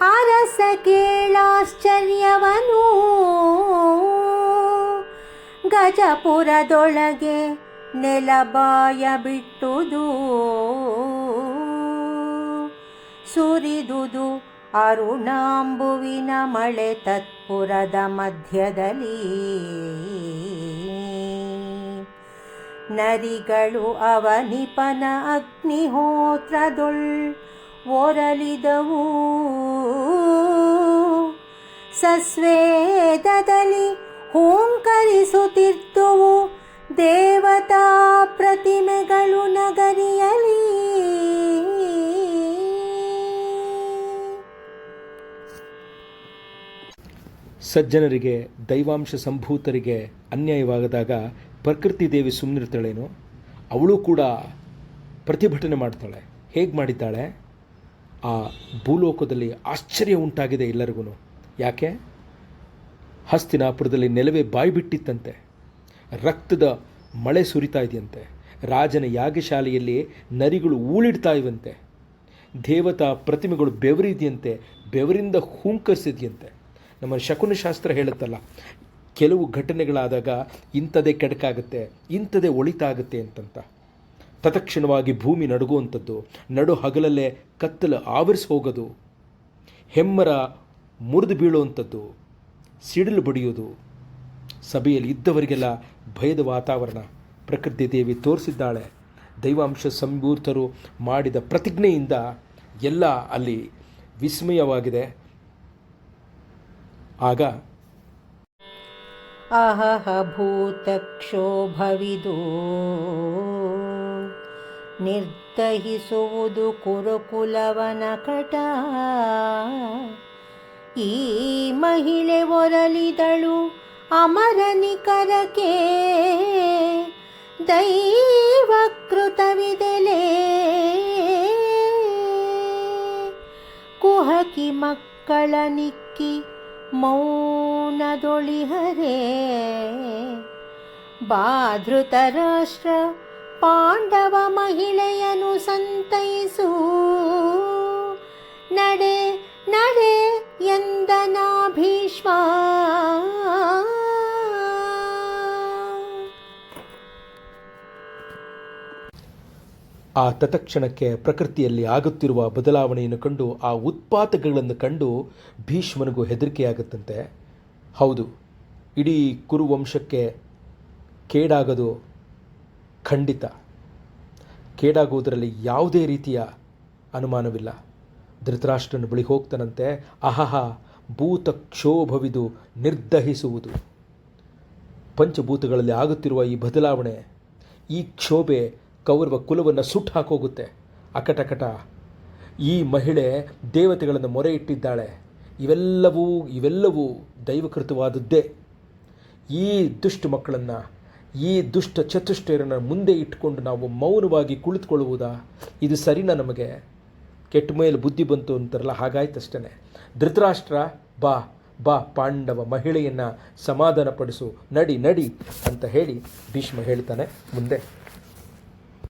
ಅರಸ ಕೇಳಾಶ್ಚರ್ಯವನು. ಗಜಪುರದೊಳಗೆ ನೆಲಬಾಯ ಬಿಟ್ಟುದು. ಸುರಿದುದು ಅರುಣಾಂಬುವಿನ ಮಳೆ ತತ್ಪುರದ ಮಧ್ಯದಲ್ಲಿ. ನರಿಗಳು ಅವನಿಪನ ಅಗ್ನಿಹೋತ್ರದೊಳ್ ಒರಲಿದವು. ಸಸ್ವೇದದಲ್ಲಿ ಹೂಂಕರಿಸುತ್ತಿದ್ದುವು ದೇವತಾ ಪ್ರತಿಮೆಗಳು ನಗರಿಯಲಿ. ಸಜ್ಜನರಿಗೆ, ದೈವಾಂಶ ಸಂಭೂತರಿಗೆ ಅನ್ಯಾಯವಾಗದಾಗ ಪ್ರಕೃತಿ ದೇವಿ ಸುಮ್ಮನಿರ್ತಾಳೇನು ಅವಳು ಕೂಡ ಪ್ರತಿಭಟನೆ ಮಾಡ್ತಾಳೆ. ಹೇಗೆ ಮಾಡಿದ್ದಾಳೆ? ಆ ಭೂಲೋಕದಲ್ಲಿ ಆಶ್ಚರ್ಯ ಉಂಟಾಗಿದೆ ಎಲ್ಲರಿಗೂ ಯಾಕೆ? ಹಸ್ತಿನಾಪುರದಲ್ಲಿ ನೆಲವೇ ಬಾಯಿ ಬಿಟ್ಟಿತ್ತಂತೆ. ರಕ್ತದ ಮಳೆ ಸುರಿತಾ ಇದೆಯಂತೆ. ರಾಜನ ಯಾಗಶಾಲೆಯಲ್ಲಿ ನರಿಗಳು ಊಳಿಡ್ತಾ ಇವಂತೆ. ದೇವತಾ ಪ್ರತಿಮೆಗಳು ಬೆವರಿದೆಯಂತೆ, ಬೆವರಿಂದ ಹೂಂಕರಿಸಿದೆಯಂತೆ. ನಮ್ಮ ಶಕುನಶಾಸ್ತ್ರ ಹೇಳುತ್ತಲ್ಲ, ಕೆಲವು ಘಟನೆಗಳಾದಾಗ ಇಂಥದೇ ಕೆಡಕಾಗುತ್ತೆ, ಇಂಥದೇ ಒಳಿತಾಗುತ್ತೆ ಅಂತಂತ. ತತ್ಕ್ಷಣವಾಗಿ ಭೂಮಿ ನಡುಗುವಂಥದ್ದು. ನಡು ಹಗಲಲ್ಲೇ ಕತ್ತಲು ಆವರಿಸಿ ಹೋಗೋದು. ಹೆಮ್ಮರ ಮುರಿದು ಬೀಳುವಂಥದ್ದು. ಸಿಡಿಲು ಬಡಿಯೋದು ಸಭೆಯಲ್ಲಿ ಇದ್ದವರಿಗೆಲ್ಲ ಭಯದ ವಾತಾವರಣ. ಪ್ರಕೃತಿ ದೇವಿ ತೋರಿಸಿದ್ದಾಳೆ. ದೈವಾಂಶ ಸಂಭೂತರು ಮಾಡಿದ ಪ್ರತಿಜ್ಞೆಯಿಂದ ಎಲ್ಲ ಅಲ್ಲಿ ವಿಸ್ಮಯವಾಗಿದೆ. ಆಗ ಅಹಹ ಭೂತಕ್ಷೋಭವಿದು. ನಿರ್ದಹಿಸುವುದು ಕುರುಕುಲವನ ಕಟ. ಈ ಮಹಿಳೆ ಒರಲಿದಳು ಅಮರನಿಕರಕ್ಕೆ. ದೈವಕೃತವಿದೆಲೆ. ಕುಹಕಿ ಮಕ್ಕಳ ನಿಕ್ಕಿ ಮೌನದೊಳಿಹರೇ. ಬಾಧೃತ ರಾಷ್ಟ್ರ ಪಾಂಡವ ಮಹಿಳೆಯನು ಸಂತೈಸು. ನಡೆ ನಡೆ ಎಂದನ ಭೀಷ್ಮ. ಆ ತತಕ್ಷಣಕ್ಕೆ ಪ್ರಕೃತಿಯಲ್ಲಿ ಆಗುತ್ತಿರುವ ಬದಲಾವಣೆಯನ್ನು ಕಂಡು ಆ ಉತ್ಪಾತಗಳನ್ನು ಕಂಡು ಭೀಷ್ಮನಿಗೂ ಹೆದರಿಕೆಯಾಗುತ್ತಂತೆ. ಹೌದು, ಇಡೀ ಕುರುವಂಶಕ್ಕೆ ಕೇಡಾಗೋದು ಖಂಡಿತ. ಕೇಡಾಗುವುದರಲ್ಲಿ ಯಾವುದೇ ರೀತಿಯ ಅನುಮಾನವಿಲ್ಲ. ಧೃತರಾಷ್ಟ್ರನ ಬಳಿ ಹೋಗ್ತಾನಂತೆ ಅಹಹ ಭೂತ ಕ್ಷೋಭವಿದು ನಿರ್ದಹಿಸುವುದು. ಪಂಚಭೂತಗಳಲ್ಲಿ ಆಗುತ್ತಿರುವ ಈ ಬದಲಾವಣೆ ಈ ಕ್ಷೋಭೆ ಕೌರವ ಕುಲವನ್ನು ಸುಟ್ಟು ಹಾಕೋಗುತ್ತೆ. ಅಕಟಕಟ. ಈ ಮಹಿಳೆ ದೇವತೆಗಳನ್ನು ಮೊರೆ ಇಟ್ಟಿದ್ದಾಳೆ ಇವೆಲ್ಲವೂ ಇವೆಲ್ಲವೂ ದೈವಕೃತವಾದದ್ದೇ. ಈ ದುಷ್ಟ ಮಕ್ಕಳನ್ನು ಈ ದುಷ್ಟ ಚತುಷ್ಟಯರನ್ನು ಮುಂದೆ ಇಟ್ಟುಕೊಂಡು ನಾವು ಮೌನವಾಗಿ ಕುಳಿತುಕೊಳ್ಳುವುದಾ? ಇದು ಸರಿನಾ ನಮಗೆ? ಕೆಟ್ಟ ಮೇಲೆ ಬುದ್ಧಿ ಬಂತು ಅಂತಾರಲ್ಲ ಹಾಗಾಯ್ತಷ್ಟೇ ಧೃತರಾಷ್ಟ್ರ, ಬಾ ಬಾ, ಪಾಂಡವ ಮಹಿಳೆಯನ್ನು ಸಮಾಧಾನಪಡಿಸು, ನಡಿ ನಡಿ ಅಂತ ಹೇಳಿ ಭೀಷ್ಮ ಹೇಳ್ತಾನೆ ಮುಂದೆ.